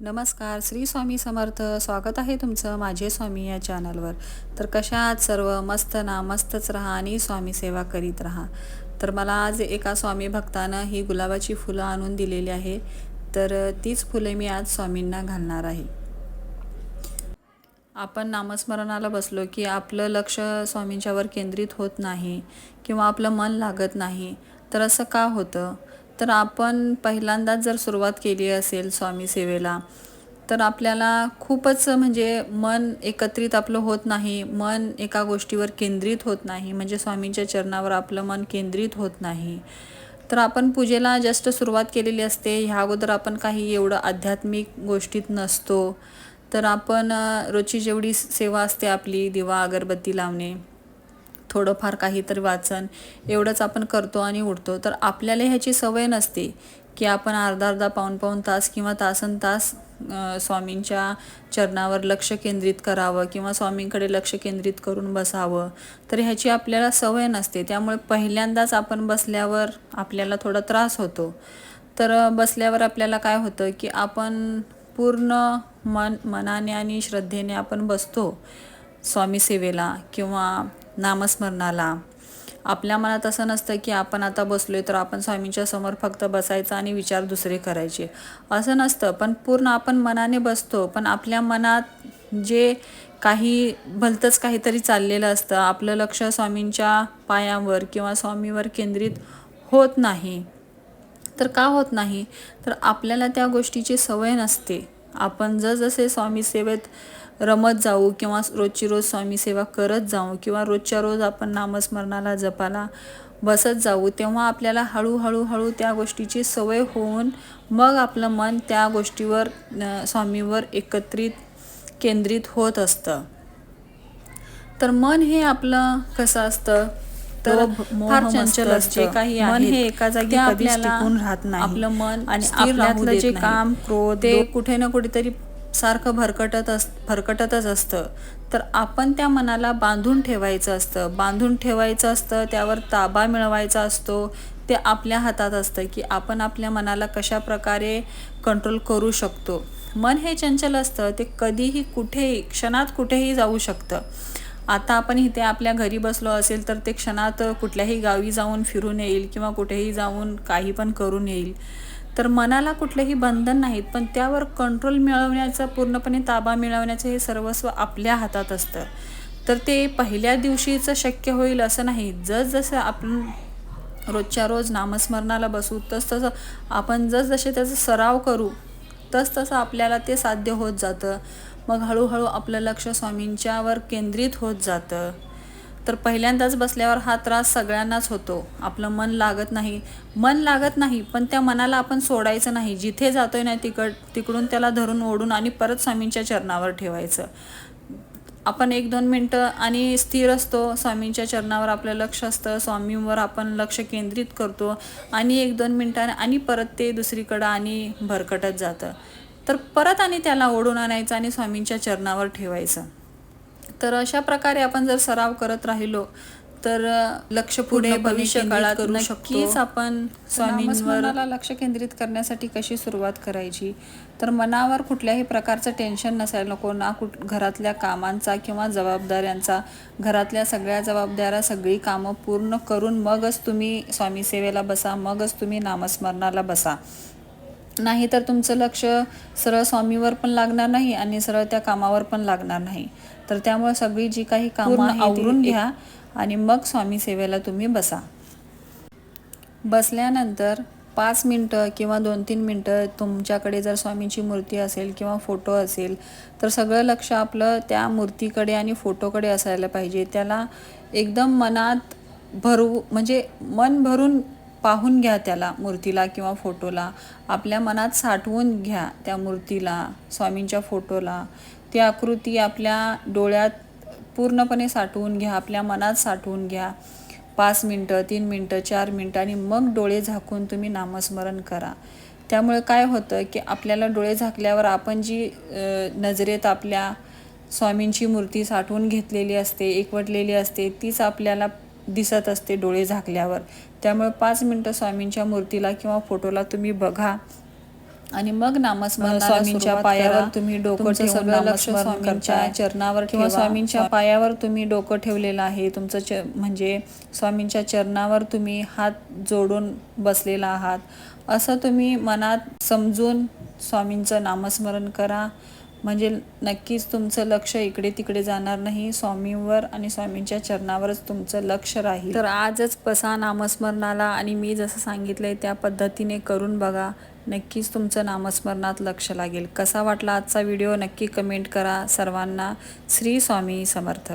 नमस्कार श्री स्वामी समर्थ. स्वागत आहे तुमचं माझे स्वामी या चॅनलवर. तर कशा सर्व मस्त ना मस्तच राहा आणि स्वामी सेवा करीत राहा. तर मला आज एका स्वामी भक्तानं ही गुलाबाची फुलं आणून दिलेली आहे. तर तीच फुले मी आज स्वामींना घालणार आहे. आपण नामस्मरणाला बसलो की आपलं लक्ष स्वामींच्यावर केंद्रित होत नाही किंवा आपलं मन लागत नाही. तर असं का होतं? तर आपण पहिल्यांदाच जर सुरुवात केली असेल स्वामी सेवेला तर आपल्याला खूपच म्हणजे मन एकत्रित आपलं होत नाही मन एका गोष्टीवर केंद्रित होत नाही म्हणजे स्वामींच्या चरणावर आपलं मन केंद्रित होत नाही. तर आपण पूजेला जस्ट सुरुवात केलेली असते ह्या अगोदर आपण काही एवढं आध्यात्मिक गोष्टीत नसतो. तर आपण रोजची जेवढी सेवा असते आपली दिवा अगरबत्ती लावणे थोडंफार काहीतरी वाचन एवढंच आपण करतो आणि उठतो. तर आपल्याला ह्याची सवय नसते की आपण अर्धा अर्धा पाऊण पाऊण तास किंवा तासन तास स्वामींच्या चरणावर लक्ष केंद्रित करावं किंवा स्वामींकडे लक्ष केंद्रित करून बसावं. तर ह्याची आपल्याला सवय नसते. त्यामुळे पहिल्यांदाच आपण बसल्यावर आपल्याला थोडा त्रास होतो. तर बसल्यावर आपल्याला काय होतं की आपण पूर्ण मन मनाने आणि श्रद्धेने आपण बसतो स्वामी सेवेला किंवा नामस्मरणाला. आपल्या मनात असं नसतं की आपण आता बसलोय तर आपण स्वामींच्या समोर फक्त बसायचं आणि विचार दुसरे करायचे. असं नसतं पण पूर्ण आपण मनाने बसतो पण आपल्या मनात जे काही भलतंच काहीतरी चाललेलं असतं आपलं लक्ष स्वामींच्या पायावर किंवा स्वामीवर केंद्रित होत नाही. तर का होत नाही? तर आपल्याला त्या गोष्टीची सवय नसते. आपण जसजसे स्वामी सेवेत रमत जाऊ किंवा रोजची रोज स्वामी सेवा करत जाऊ किंवा रोजच्या रोज आपण नामस्मरणाला जपाला बसत जाऊ तेव्हा आपल्याला हळूहळू हळू त्या गोष्टीची सवय होऊन मग आपलं मन त्या गोष्टीवर स्वामीवर एकत्रित केंद्रित होत असतं. तर मन हे आपलं कसं असतं? तर फार चंचल असतं. काही मन हे एका जागी कधीच आपल्याला टिकून राहत नाही. आपलं मन आणि आपल्यातलं जे. काम क्रोध ते कुठे ना कुठेतरी सारखं भरकटत अस भरकटतच असतं. तर आपण त्या मनाला बांधून ठेवायचं असतं. बांधून ठेवायचं असतं त्यावर ताबा मिळवायचा असतो. ते आपल्या हातात असतं की आपण आपल्या मनाला कशा प्रकारे कंट्रोल करू शकतो. मन हे चंचल असतं ते कधीही कुठेही क्षणात कुठेही जाऊ शकतं. आता आपण इथे आपल्या घरी बसलो असेल तर ते क्षणात कुठल्याही गावी जाऊन फिरून येईल किंवा कुठेही जाऊन काही पण करून येईल. तर मनाला कुठलेही बंधन नाहीत पण त्यावर कंट्रोल मिळवण्याचं पूर्णपणे ताबा मिळवण्याचं हे सर्वस्व आपल्या हातात असतं. तर ते पहिल्या दिवशीचं शक्य होईल असं नाही. जसजसं आपण रोजच्या रोज नामस्मरणाला बसू तस तसं आपण जसजसे त्याचा सराव करू तस तसं आपल्याला ते साध्य होत जातं. मग हळूहळू आपलं लक्ष स्वामींच्यावर केंद्रित होत जातं. तर पहिल्यांदाच बसल्यावर हा त्रास सगळ्यांनाच होतो. आपलं मन लागत नाही. मन लागत नाही पण त्या मनाला आपण सोडायचं नाही. जिथे जातोय ना तिकड तिकडून त्याला धरून ओढून आणि परत स्वामींच्या चरणावर ठेवायचं. आपण एक दोन मिनटं आणि स्थिर असतो. स्वामींच्या चरणावर आपलं लक्ष असतं. स्वामींवर आपण लक्ष केंद्रित करतो आणि एक दोन मिनटाने आणि परत ते दुसरीकडं आणि भरकटत जातं. तर परत आणि त्याला ओढून आणायचं आणि स्वामींच्या चरणावर ठेवायचं. तर अशा प्रकारे आपण जर सराव करत राहिलो तर लक्ष पुढे भविष्य काळात करू नक्कीच. आपण स्वामींवर लक्ष केंद्रित करण्यासाठी कशी सुरुवात करायची? तर मनावर कुठल्याही प्रकारचं टेन्शन नसायला नको ना कुठ घरातल्या कामांचा किंवा जबाबदाऱ्यांचा. घरातल्या सगळ्या जबाबदाऱ्या सगळी कामं पूर्ण करून मगच तुम्ही स्वामी सेवेला बसा मगच तुम्ही नामस्मरणाला बसा. नाही तर तुमचं लक्ष सरळ स्वामीवर पण लागणार नाही आणि सरळ त्या कामावर पण लागणार नाही. तर त्यामुळे सगळी जी काही कामं आवरून घ्या. आणि मग स्वामी सेवेला तुम्ही बसा. बसल्यानंतर पाच मिनटं किंवा दोन तीन मिनटं तुमच्याकडे जर स्वामींची मूर्ती असेल किंवा फोटो असेल तर सगळं लक्ष आपलं त्या मूर्तीकडे आणि फोटोकडे असायला पाहिजे. त्याला एकदम मनात भरू म्हणजे मन भरून पाहून घ्या त्याला मूर्तीला किंवा फोटोला. आपल्या मनात साठवून घ्या त्या मूर्तीला स्वामींच्या फोटोला. ती आकृती आपल्या डोळ्यात पूर्णपणे साठवून घ्या आपल्या मनात साठवून घ्या. पाच मिनटं तीन मिनटं चार मिनटं आणि मग डोळे झाकून तुम्ही नामस्मरण करा. त्यामुळे काय होतं की आपल्याला डोळे झाकल्यावर आपण जी नजरेत आपल्या स्वामींची मूर्ती साठवून घेतलेली असते एकवटलेली असते तीच आपल्याला दिसत असते डोळे झाकल्यावर त्यामुळे पाच मिनटं स्वामींच्या मूर्तीला किंवा फोटोला तुम्ही बघा आणि मग नामस्मरणाला स्वामींच्या पायावर. तुम्ही डोकं ठेवून लक्ष नामस्मरण स्वामींच्या. चरणावर किंवा. स्वामींच्या पायावर तुम्ही डोकं ठेवलेलं आहे तुमचं च म्हणजे स्वामींच्या चरणावर तुम्ही हात जोडून बसलेला आहात असं तुम्ही मनात समजून स्वामींचं नामस्मरण करा म्हणजे नक्कीच तुमचं लक्ष इकडे तिकडे जाणार नाही. स्वामींवर आणि स्वामींच्या चरणावरच तुमचं लक्ष राहील. तर आजच बसा नामस्मरणाला आणि मी जसं सांगितलं आहे त्या पद्धतीने करून बघा. नक्कीच तुमचं नामस्मरणात लक्ष लागेल. कसा वाटला आजचा व्हिडिओ नक्की कमेंट करा. सर्वांना श्री स्वामी समर्थ.